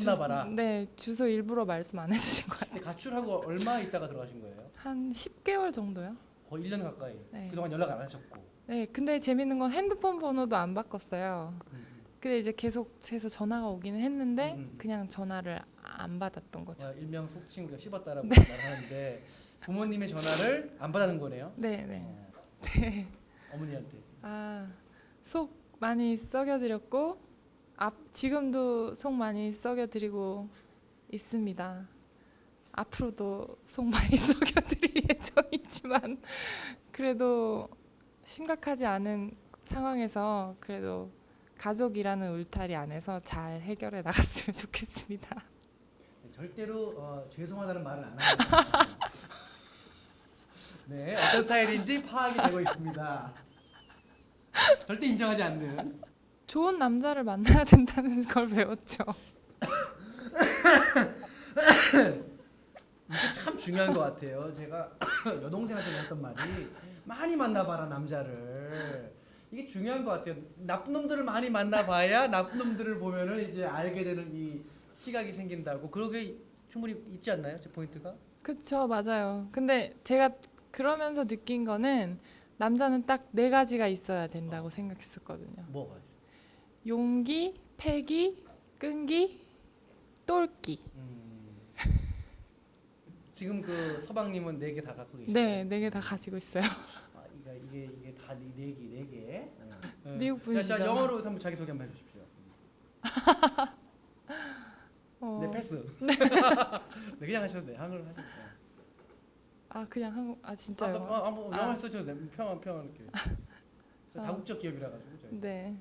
혼나봐라. 주, 네 주소 일부러 말씀 안 해주신 것 같아요. 근데 가출하고 얼마 있다가 들어가신 거예요? 한 10개월 정도요? 거의 1년 가까이. 네. 그동안 연락 안 하셨고. 네 근데 재밌는 건 핸드폰 번호도 안 바꿨어요. 음, 근데 이제 계속 해서 전화가 오기는 했는데 음, 음. 그냥 전화를 안 받았던 거죠. 뭐 일명 속칭 우리가 씹었다라고 네. 말하는데 부모님의 전화를 안 받는 거네요. 네 네. 어, 어머니한테. 아속 많이 썩여드렸고 앞 지금도 속 많이 썩여드리고 있습니다. 앞으로도 속 많이 썩여드릴 예정이지만 그래도 심각하지 않은 상황에서 그래도 가족이라는 울타리 안에서 잘 해결해 나갔으면 좋겠습니다. 절대로 어, 죄송하다는 말을 안 하고 네 어떤 스타일인지 파악이 되고 있습니다. 절대 인정하지 않는 좋은 남자를 만나야 된다는 걸 배웠죠. 이게 참 중요한 것 같아요. 제가 여동생한테 했던 말이 많이 만나봐라 남자를 이게 중요한 것 같아요. 나쁜 놈들을 많이 만나봐야 나쁜 놈들을 보면은 이제 알게 되는 이 시각이 생긴다고 그러게 충분히 있지 않나요? 제 포인트가? 그쵸 맞아요. 근데 제가 그러면서 느낀 거는 남자는 딱 네 가지가 있어야 된다고 생각했었거든요. 뭐가 있어요? 용기, 패기, 끈기, 똘기. 음. 지금 그 서방님은 네 개 다 갖고 계시죠? 네, 네 개 다 가지고 있어요. 아, 이게 이게 이게 다네 개, 네 개. 어. 미국 자, 분이시죠? 자, 영어로 한번 자기 소개 한번 해주십시오. 어, 네 패스. 네 그냥 하셔도 돼. 한글로 하셔도 돼. 아 그냥 한국 아 아, 진짜요? 아, 아, 뭐 아. 영어 써줘도 돼. 평안 평안 이렇게. 저 아. 다국적 기업이라 가지고 저희. 네.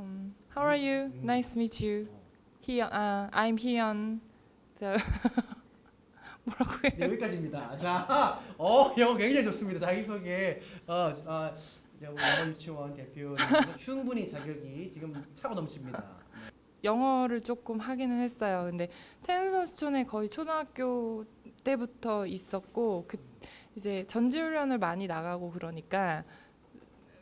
음, how are you? 음. Nice to meet you. He, uh, I'm Hyun. The 뭐라고 해? 네, 여기까지입니다. 자, 어 영어 굉장히 좋습니다. 자기 소개. 어, 아, 이제 우리 영어 유치원 대표 충분히 자격이 지금 차고 넘칩니다. 영어를 조금 하기는 했어요. 근데 텐선수촌에 거의 초등학교 때부터 있었고 그 이제 전지훈련을 많이 나가고 그러니까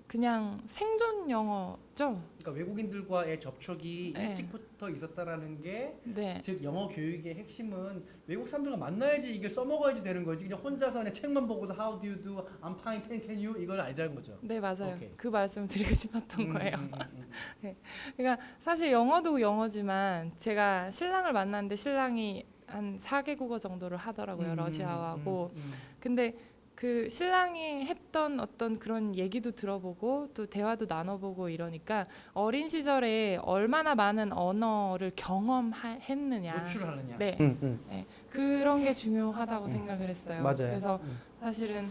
그냥 생존 영어죠. 그러니까 외국인들과의 접촉이 네. 일찍부터 있었다라는 게 네. 즉 영어 교육의 핵심은 외국 사람들과 만나야지 이걸 써먹어야지 되는 거지 그냥 혼자서 그냥 책만 보고서 how do you do, I'm fine, can, can you 이걸 알자는 거죠. 네 맞아요. 오케이. 그 말씀을 드리고 싶었던 음, 거예요. 음, 음, 음. 그러니까 사실 영어도 영어지만 제가 신랑을 만났는데 신랑이 한 4개국어 정도를 하더라고요. 음, 러시아어하고. 음, 음, 근데 그 신랑이 했던 어떤 그런 얘기도 들어보고 또 대화도 나눠보고 이러니까 어린 시절에 얼마나 많은 언어를 경험했느냐. 음. 노출하느냐. 네. 음, 음. 그런 게 중요하다고 생각을 했어요. 맞아요. 그래서 음. 사실은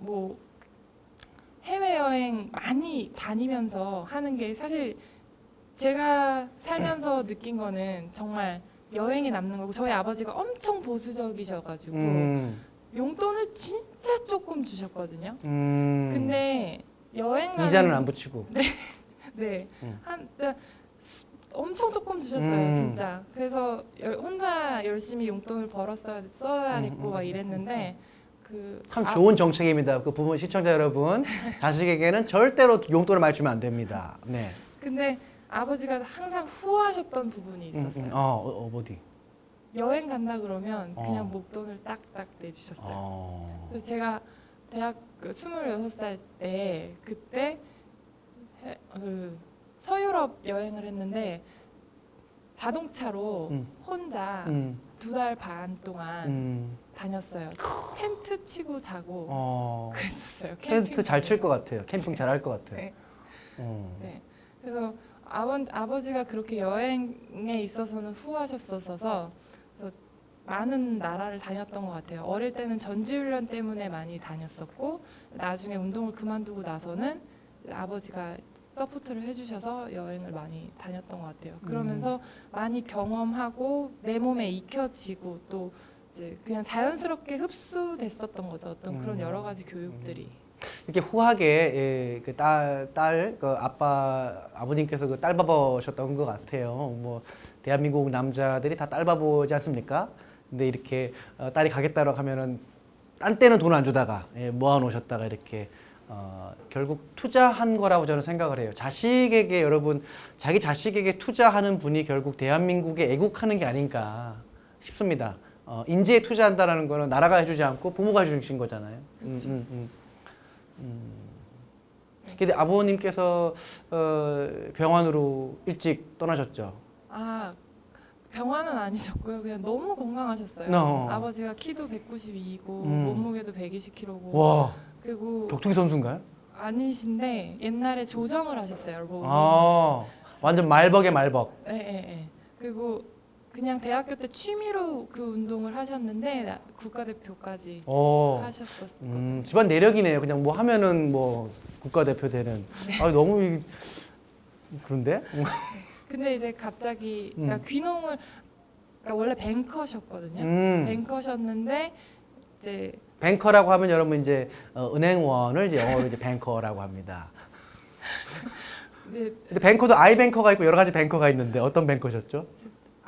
뭐 해외여행 많이 다니면서 하는 게 사실 제가 살면서 느낀 거는 정말 여행에 남는 거고 저희 아버지가 엄청 보수적이셔가지고 음, 용돈을 진짜 조금 주셨거든요. 음. 근데 여행 가는 이자는 안 붙이고. 네. 음. 한 네, 수- 엄청 조금 주셨어요, 음. 진짜. 그래서 열- 혼자 열심히 용돈을 벌었어야 써야 음, 됐고 음, 막 음, 이랬는데 그 참 아, 좋은 정책입니다. 그 부모 시청자 여러분, 자식에게는 절대로 용돈을 많이 주면 안 됩니다. 네. 근데 아버지가 항상 후하셨던 부분이 음, 있었어요. 음. 어, 어, 어디? 여행 간다 그러면 어. 그냥 목돈을 딱딱 내주셨어요. 어. 그래서 제가 대학 그 26살 때 그때 해- 그 서유럽 여행을 했는데 자동차로 음. 혼자 음, 두달 반 동안 음. 다녔어요. 텐트 치고 자고 어. 그랬었어요. 텐트 잘 칠. 것 같아요. 캠핑 잘 할 것 같아요. 네. 어. 네. 그래서 아버, 아버지가 그렇게 여행에 있어서는 후하셨어서 많은 나라를 다녔던 것 같아요. 어릴 때는 전지훈련 때문에 많이 다녔었고 나중에 운동을 그만두고 나서는 아버지가 서포트를 해주셔서 여행을 많이 다녔던 것 같아요. 그러면서 많이 경험하고 내 몸에 익혀지고 또 이제 그냥 자연스럽게 흡수됐었던 거죠. 어떤 그런 음. 여러 가지 교육들이. 이렇게 후하게 예, 그 딸 딸, 그 아빠 아버님께서 그 딸바보셨던 것 같아요. 뭐 대한민국 남자들이 다 딸바보지 않습니까? 근데 이렇게 어, 딸이 가겠다고 하면은 딴 때는 돈 안 주다가 예, 모아 놓으셨다가 이렇게 어, 결국 투자한 거라고 저는 생각을 해요. 자식에게 여러분 자기 자식에게 투자하는 분이 결국 대한민국에 애국하는 게 아닌가 싶습니다. 어, 인재에 투자한다라는 거는 나라가 해주지 않고 부모가 해주신 거잖아요. 음, 그쵸. 음, 음. 음. 근데 아버님께서 어, 병원으로 일찍 떠나셨죠. 아 병환은 아니셨고요. 그냥 너무 건강하셨어요. 어. 아버지가 키도 192이고 음. 몸무게도 120kg고 와 그리고 격투기 선수인가요? 아니신데 옛날에 조정을 하셨어요. 몸이. 아 완전 말벅의 말벅. 예, 예, 예. 그리고 그냥 대학교 때 취미로 그 운동을 하셨는데 나- 국가대표까지 오. 하셨었거든요. 음, 집안 내력이네요. 그냥 뭐 하면은 뭐 국가대표 되는. 아 너무 이- 그런데? 근데 이제 갑자기 음. 그러니까 귀농을 그러니까 원래 뱅커셨거든요. 음, 뱅커셨는데 이제 뱅커라고 하면 여러분 이제 어, 은행원을 이제 영어로 이제 뱅커라고 합니다. 네, 근데 뱅커도 아이 뱅커가 있고 여러 가지 뱅커가 있는데 어떤 뱅커셨죠?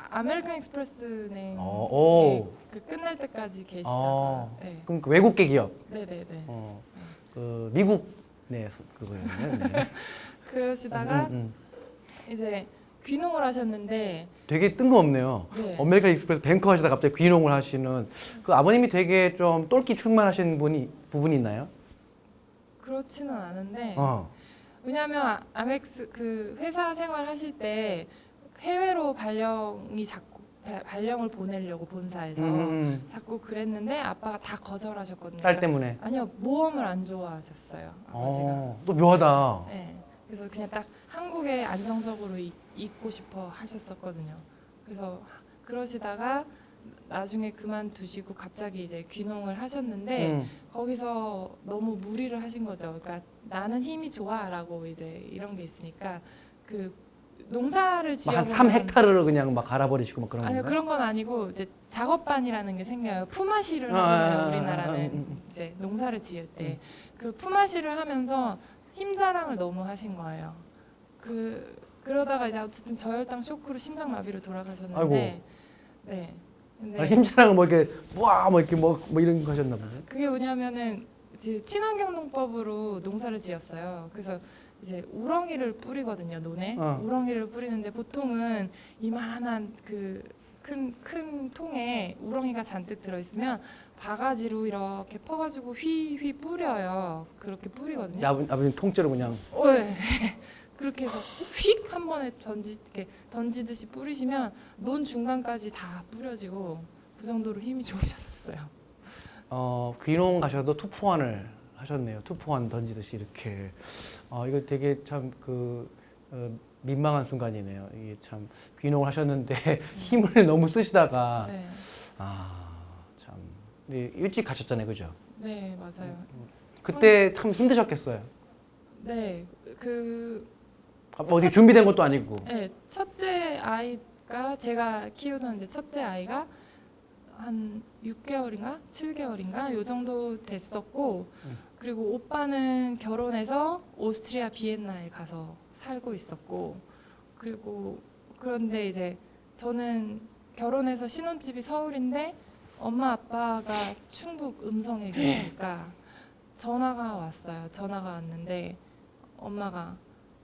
아메리칸 익스프레스네. 어, 오. 그 끝날 때까지 계시다가 어. 네. 그럼 그 외국계 기업. 네, 네, 네. 어, 그 미국 네 그거였네요. 네. 그러시다가 음, 음. 이제 귀농을 하셨는데 되게 뜬금없네요. 네. 아메리칸 익스프레스 뱅커 하시다 갑자기 귀농을 하시는 그 아버님이 되게 좀 똘끼 충만하신 분이 부분이 있나요? 그렇지는 않은데 어. 왜냐하면 아- 아멕스 그 회사 생활 하실 때 해외로 발령이 자꾸 바- 발령을 보내려고 본사에서 음, 자꾸 그랬는데 아빠가 다 거절하셨거든요. 딸 때문에. 아니요 모험을 안 좋아하셨어요 아버지가. 어, 또 묘하다. 네. 그래서 그냥 딱 한국에 안정적으로 이- 있고 싶어 하셨었거든요. 그래서 그러시다가 나중에 그만두시고 갑자기 이제 귀농을 하셨는데 음. 거기서 너무 무리를 하신 거죠. 그러니까 나는 힘이 좋아라고 이제 이런 게 있으니까 그 농사를 한 지어보면 3 헥타르를 그냥 막 갈아버리시고 막 그런 아니요 건가요? 그런 건 아니고 이제 작업반이라는 게 생겨요. 품앗이를 아, 하잖아요. 아, 아, 우리나라는 아, 음, 음. 이제 농사를 지을 때그 품앗이를 하면서 힘 자랑을 너무 하신 거예요. 그 그러다가 이제 어쨌든 저혈당 쇼크로 심장 마비로 돌아가셨는데 아이고. 네. 아, 힘 자랑은 뭐 이렇게 와뭐 이렇게 뭐, 뭐 이런 거 하셨나 보네. 그게 뭐냐면은 이제 친환경 농법으로 농사를 지었어요. 그래서 이제 우렁이를 뿌리거든요, 논에. 어. 우렁이를 뿌리는데 보통은 이만한 그 큰 큰 통에 우렁이가 잔뜩 들어 있으면 바가지로 이렇게 퍼가지고 휘휘 뿌려요. 그렇게 뿌리거든요. 아버, 아버님 통째로 그냥 어, 네. 그렇게 해서 휙 한 번에 던지 이렇게 던지듯이 뿌리시면 논 중간까지 다 뿌려지고 그 정도로 힘이 좋으셨었어요. 어, 귀농 가셔도 투포환을 하셨네요. 투포환 던지듯이 이렇게. 어, 이거 되게 참 그 어, 민망한 순간이네요. 이게 참 귀농을 하셨는데 힘을 너무 쓰시다가 네. 아, 참. 근데 일찍 가셨잖아요. 그죠? 네, 맞아요. 그때 참 힘드셨겠어요. 네, 그 아, 뭐 어디 준비된 것도 아니고. 네, 첫째 아이가 제가 키우던 이제 첫째 아이가 한 6개월인가 7개월인가 요 정도 됐었고 음. 그리고 오빠는 결혼해서 오스트리아 비엔나에 가서 살고 있었고 그리고 그런데 이제 저는 결혼해서 신혼집이 서울인데 엄마 아빠가 충북 음성에 계시니까 전화가 왔어요. 전화가 왔는데 엄마가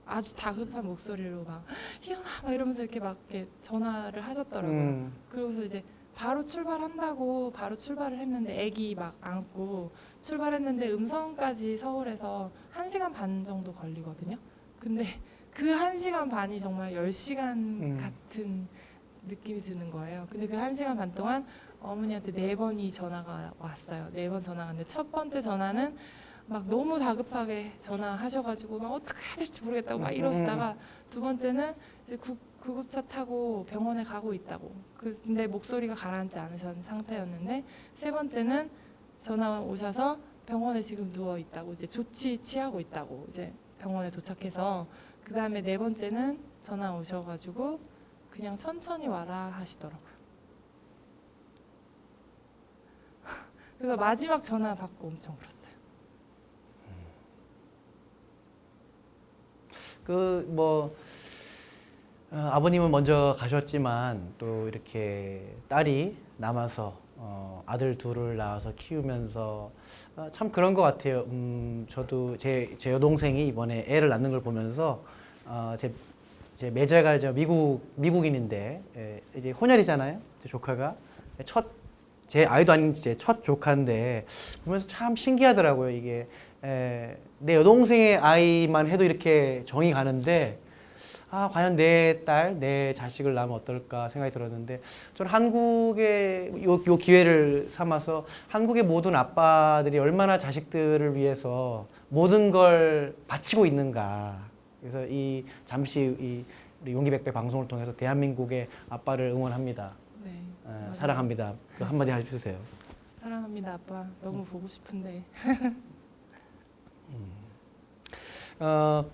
아주 다급한 목소리로 막 희연아 막 이러면서 이렇게 막 이렇게 전화를 하셨더라고요. 음, 그러고서 이제 바로 출발한다고 바로 출발을 했는데 아기 막 안고 출발했는데 음성까지 서울에서 1시간 반 정도 걸리거든요. 근데 그 1시간 반이 정말 10시간 음. 같은 느낌이 드는 거예요. 근데 그 1시간 반 동안 어머니한테 네 번이 전화가 왔어요. 네 번 전화가 왔는데 첫 번째 전화는 막 너무 다급하게 전화하셔가지고 막 어떻게 해야 될지 모르겠다고 막 음, 이러시다가 두 번째는 이제 구, 구급차 타고 병원에 가고 있다고. 그- 근데 목소리가 가라앉지 않으신 상태였는데 세 번째는 전화 오셔서 병원에 지금 누워 있다고 이제 조치 취하고 있다고 이제 병원에 도착해서 그 다음에 네 번째는 전화 오셔가지고 그냥 천천히 와라 하시더라고요. 그래서 마지막 전화 받고 엄청 울었어요. 그뭐 어, 아버님은 먼저 가셨지만 또 이렇게 딸이 남아서 어, 아들 둘을 낳아서 키우면서 아, 참 그런 것 같아요. 음, 저도 제, 제 여동생이 이번에 애를 낳는 걸 보면서 어, 제, 제 매제가 저 미국 미국인인데 예, 이제 혼혈이잖아요. 제 조카가 첫 제 아이도 아닌 제 첫 조카인데 보면서 참 신기하더라고요. 이게 에, 내 여동생의 아이만 해도 이렇게 정이 가는데 아 과연 내 딸, 내 자식을 낳으면 어떨까 생각이 들었는데 저는 한국의 요, 요 기회를 삼아서 한국의 모든 아빠들이 얼마나 자식들을 위해서 모든 걸 바치고 있는가. 그래서 이 잠시 이 우리 용기백배 방송을 통해서 대한민국의 아빠를 응원합니다. 네. 에, 맞아요. 사랑합니다. 그 한마디 해주세요. 사랑합니다, 아빠. 너무 보고 싶은데. 어,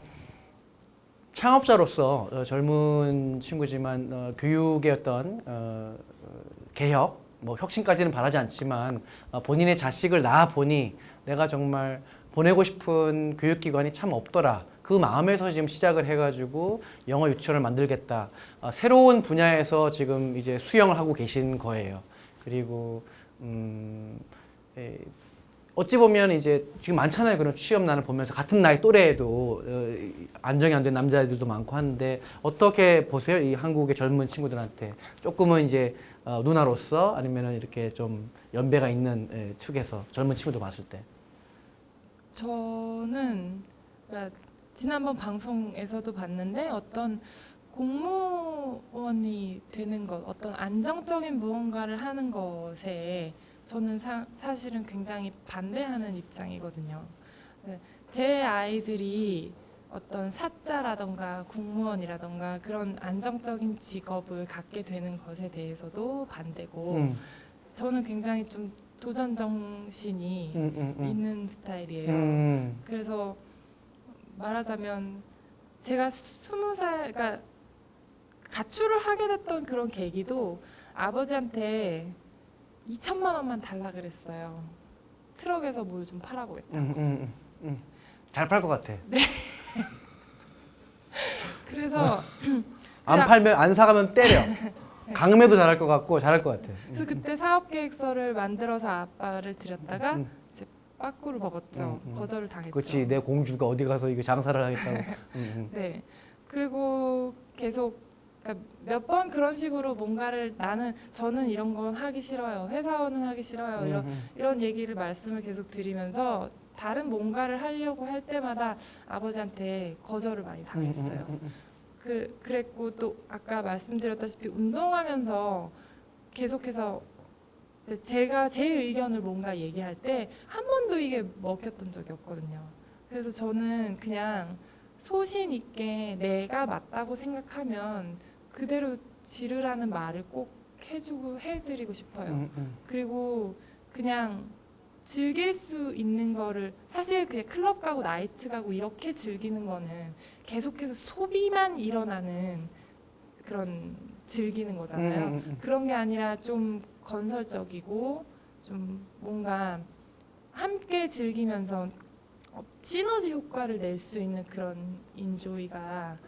창업자로서 어, 젊은 친구지만 어, 교육의 어떤 어, 어, 개혁, 뭐 혁신까지는 바라지 않지만 어, 본인의 자식을 낳아 보니 내가 정말 보내고 싶은 교육기관이 참 없더라. 그 마음에서 지금 시작을 해가지고 영어 유치원을 만들겠다. 어, 새로운 분야에서 지금 이제 수영을 하고 계신 거예요. 그리고 음, 에, 어찌 보면 이제 지금 많잖아요 그런 취업난을 보면서. 같은 나이 또래에도 어, 안정이 안 된 남자애들도 많고 하는데 어떻게 보세요? 이 한국의 젊은 친구들한테? 조금은 이제 어, 누나로서 아니면은 이렇게 좀 연배가 있는 예, 축에서 젊은 친구들 봤을 때? 저는 그러니까 지난번 방송에서도 봤는데 어떤 공무원이 되는 것, 어떤 안정적인 무언가를 하는 것에 저는 사, 사실은 굉장히 반대하는 입장이거든요. 네, 제 아이들이 어떤 사자라던가 공무원이라던가 그런 안정적인 직업을 갖게 되는 것에 대해서도 반대고 음, 저는 굉장히 좀 도전 정신이 음, 음, 음. 있는 스타일이에요. 음, 그래서 말하자면 제가 스무 살, 그러니까 가출을 하게 됐던 그런 계기도 아버지한테 2천만 원만 달라 그랬어요. 트럭에서 뭘 좀 팔아보겠다. 음, 음, 음, 음. 잘팔 것 같아 그래서 안 팔면 안 사가면 때려 강매도 잘할 것 같고 잘할 것 같아 그래서 그때 사업 계획서를 만들어서 아빠를 드렸다가 음. 이제 빠꾸를 먹었죠. 음, 음. 거절을 당했죠. 그렇지 내 공주가 어디 가서 이거 장사를 하겠다고. 네. 그리고 계속 그러니까 몇 번 그런 식으로 뭔가를 나는 저는 이런 건 하기 싫어요. 회사원은 하기 싫어요. 이런 음, 음. 이런 얘기를 말씀을 계속 드리면서 다른 뭔가를 하려고 할 때마다 아버지한테 거절을 많이 당했어요. 음, 그 그랬고 또 아까 말씀드렸다시피 운동하면서 계속해서 제가 제 의견을 뭔가 얘기할 때 한 번도 이게 먹혔던 적이 없거든요. 그래서 저는 그냥 소신 있게 내가 맞다고 생각하면 그대로 지르라는 말을 꼭 해주고 해드리고 싶어요. 음, 음. 그리고 그냥 즐길 수 있는 거를 사실 그냥 클럽 가고 나이트 가고 이렇게 즐기는 거는 계속해서 소비만 일어나는 그런 즐기는 거잖아요. 음, 음, 음. 그런 게 아니라 좀 건설적이고 좀 뭔가 함께 즐기면서 어, 시너지 효과를 낼 수 있는 그런 인조이가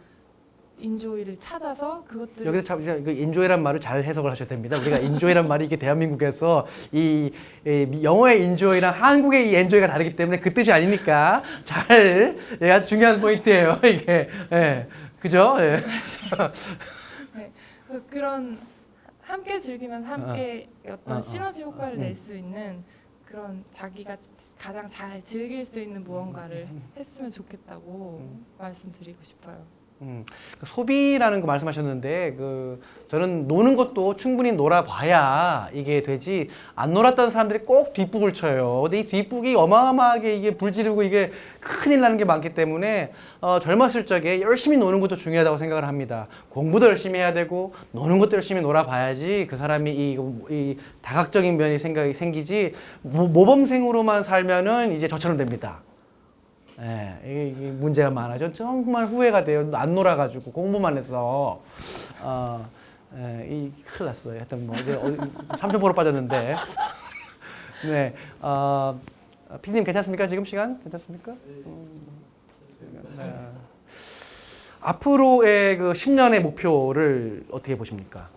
인조이를 찾아서 그것들을 여기서 참그 인조이란 말을 잘 해석을 하셔야 됩니다. 우리가 인조이란 말이 이게 대한민국에서 이, 이 영어의 인조이랑 한국의 이 엔조이가 다르기 때문에 그 뜻이 아니니까 잘 예, 아주 중요한 포인트예요. 이게 예. 그죠? 예. 그- 그런 함께 즐기면서 함께 어 떤 어, 어. 시너지 효과를 음. 낼수 있는 그런 자기가 가장 잘 즐길 수 있는 무언가를 했으면 좋겠다고 음. 말씀드리고 싶어요. 음, 그 소비라는 거 말씀하셨는데 그 저는 노는 것도 충분히 놀아봐야 이게 되지 안 놀았다는 사람들이 꼭 뒷북을 쳐요. 근데 이 뒷북이 어마어마하게 이게 불지르고 이게 큰일 나는 게 많기 때문에 어, 젊었을 적에 열심히 노는 것도 중요하다고 생각을 합니다. 공부도 열심히 해야 되고 노는 것도 열심히 놀아봐야지 그 사람이 이, 이 다각적인 면이 생각이 생기지 모, 모범생으로만 살면은 이제 저처럼 됩니다. 예, 이게, 이게 문제가 많아져. 정말 후회가 돼요. 안 놀아가지고 공부만 해서 어, 예, 이 큰일 났어요. 하여튼 뭐 이제 어디- 삼천포로 빠졌는데. 네, 어, 피디님 괜찮습니까? 지금 시간 괜찮습니까? 음, 네. 앞으로의 그 10년의 목표를 어떻게 보십니까?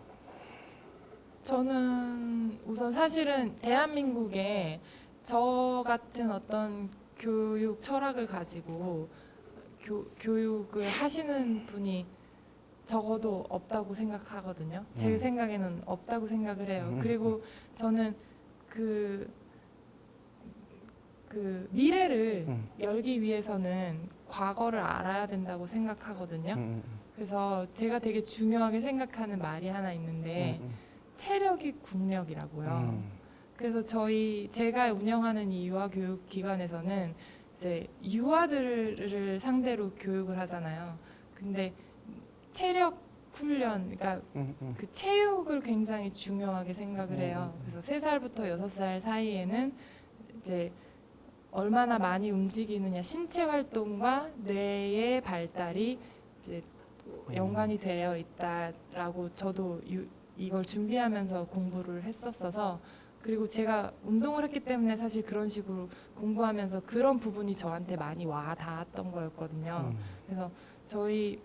저는 우선 사실은 대한민국에 저 같은 어떤 교육 철학을 가지고 교, 교육을 하시는 분이 적어도 없다고 생각하거든요. 제 음. 생각에는 없다고 생각을 해요. 음. 그리고 저는 그, 그 미래를 음. 열기 위해서는 과거를 알아야 된다고 생각하거든요. 음, 그래서 제가 되게 중요하게 생각하는 말이 하나 있는데 음, 체력이 국력이라고요. 음. 그래서 저희 제가 운영하는 이 유아 교육 기관에서는 이제 유아들을 상대로 교육을 하잖아요. 근데 체력 훈련, 그러니까 음, 음. 그 체육을 굉장히 중요하게 생각을 해요. 음. 그래서 세 살부터 여섯 살 사이에는 이제 얼마나 많이 움직이느냐 신체 활동과 뇌의 발달이 이제 음. 연관이 되어 있다라고 저도 유- 이걸 준비하면서 공부를 했었어서 그리고 제가 운동을 했기 때문에 사실 그런 식으로 공부하면서 그런 부분이 저한테 많이 와 닿았던 거였거든요. 음. 그래서 저희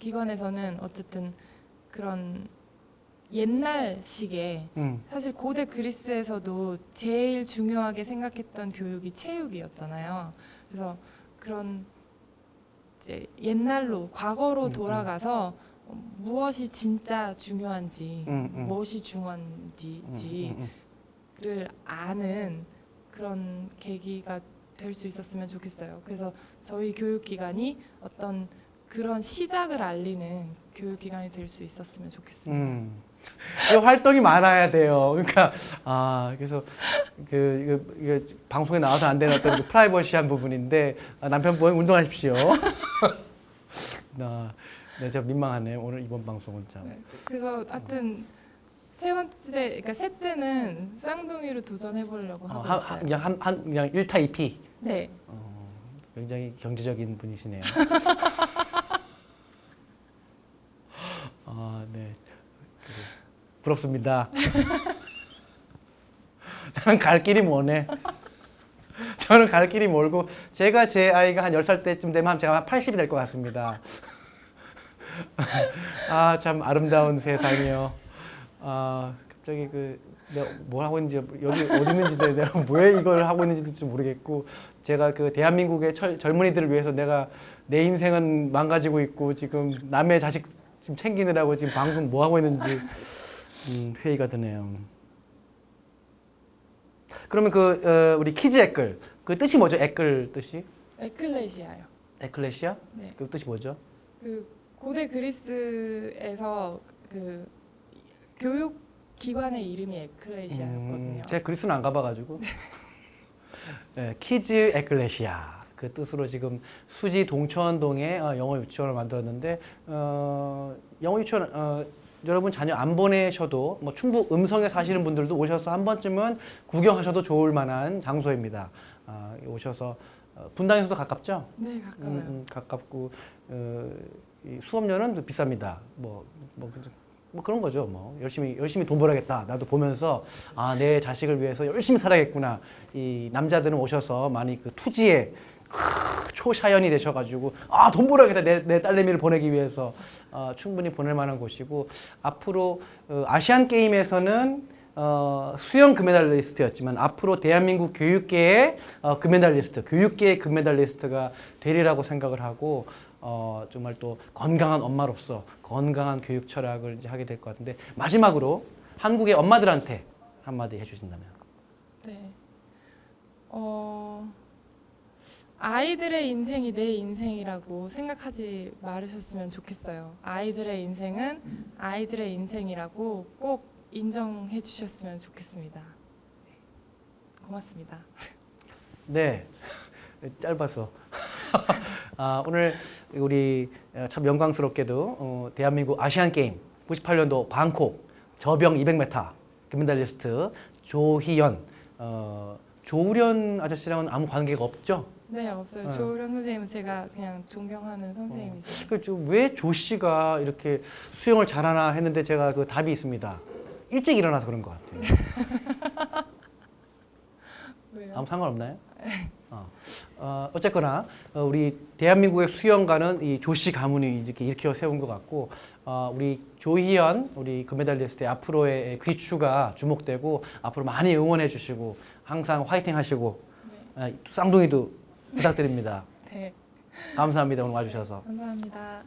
기관에서는 어쨌든 그런 옛날식의 음. 사실 고대 그리스에서도 제일 중요하게 생각했던 교육이 체육이었잖아요. 그래서 그런 이제 옛날로 과거로 음, 음. 돌아가서 어, 무엇이 진짜 중요한지 음, 음. 무엇이 음, 중요한지를 음, 음. 아는 그런 계기가 될 수 있었으면 좋겠어요. 그래서 저희 교육기관이 어떤 그런 시작을 알리는 교육기관이 될 수 있었으면 좋겠습니다. 음. 이 활동이 많아야 돼요. 그러니까 아 그래서 그 이거, 이거 방송에 나와서 안 되는 어떤 그 프라이버시한 부분인데 아, 남편분 운동하십시오. 나, 네, 제가 민망하네 오늘 이번 방송은 참. 네. 그래서 하여튼 세 번째, 그러니까 셋째는 쌍둥이로 도전해 보려고 어, 하고 한, 있어요. 한, 그냥 한, 한 그냥 1타 2피. 네, 어, 굉장히 경제적인 분이시네요. 아, 네. 부럽습니다. 나는 갈 길이 머네. 저는 갈 길이 멀고 제가 제 아이가 한 10살 때쯤 되면 제가 한 80이 될 것 같습니다. 아, 참 아름다운 세상이요. 아, 갑자기 그 내가 뭘 하고 있는지 여기 어디 있는지 내가 왜 이걸 하고 있는지도 좀 모르겠고 제가 그 대한민국의 철, 젊은이들을 위해서 내가 내 인생은 망가지고 있고 지금 남의 자식 지금 챙기느라고 지금 방송 뭐 하고 있는지 음, 회의가 드네요. 그러면 그 어, 우리 키즈 에클 그 뜻이 뭐죠? 에클 뜻이? 에클레시아요. 에클레시아? 네, 그 뜻이 뭐죠? 그 고대 그리스에서 그 교육 기관의 이름이 에클레시아였거든요. 음, 제가 그리스는 안 가봐가지고. 네, 키즈 에클레시아 그 뜻으로 지금 수지 동천동에 어, 영어 유치원을 만들었는데 어, 영어 유치원 어, 여러분 자녀 안 보내셔도 뭐 충북 음성에 사시는 분들도 오셔서 한 번쯤은 구경하셔도 좋을 만한 장소입니다. 아, 오셔서 어, 분당에서도 가깝죠? 네, 가까워요. 음, 음, 가깝고 어, 이 수업료는 비쌉니다. 뭐, 뭐, 그- 뭐 그런 거죠. 뭐 열심히 열심히 돈 벌어야겠다. 나도 보면서 아 내 자식을 위해서 열심히 살아야겠구나. 이 남자들은 오셔서 많이 그 투지에 크, 초샤연이 되셔가지고 아 돈 벌어야겠다. 내, 내 딸내미를 보내기 위해서 어, 충분히 보낼 만한 곳이고 앞으로 어, 아시안 게임에서는 어, 수영 금메달리스트였지만 앞으로 대한민국 교육계의 어, 금메달리스트, 교육계의 금메달리스트가 되리라고 생각을 하고 어, 정말 또 건강한 엄마로서 건강한 교육 철학을 이제 하게 될 것 같은데 마지막으로 한국의 엄마들한테 한마디 해주신다면 네. 어, 아이들의 인생이 내 인생이라고 생각하지 말으셨으면 좋겠어요. 아이들의 인생은 아이들의 인생이라고 꼭 인정해 주셨으면 좋겠습니다. 네. 고맙습니다. 네 짧아서 아, 오늘 우리 어, 참 영광스럽게도 어, 대한민국 아시안 게임 98년도 방콕 저병 200m 금메달리스트 조희연 어, 조우련 아저씨랑은 아무 관계가 없죠? 네, 없어요. 네. 조우련 선생님은 제가 그냥 존경하는 선생님이세요. 그왜 조 씨가 이렇게 수영을 잘하나 했는데 제가 그 답이 있습니다. 일찍 일어나서 그런 것 같아요. 아무 상관없나요? 어, 어, 어쨌거나 어, 우리 대한민국의 수영가는 이 조씨 가문이 이렇게 일으켜 세운 것 같고 어, 우리 조희연 우리 금메달리스트의 앞으로의 귀추가 주목되고 앞으로 많이 응원해 주시고 항상 화이팅 하시고 어, 쌍둥이도 부탁드립니다. 네, 감사합니다 오늘 와주셔서. 감사합니다.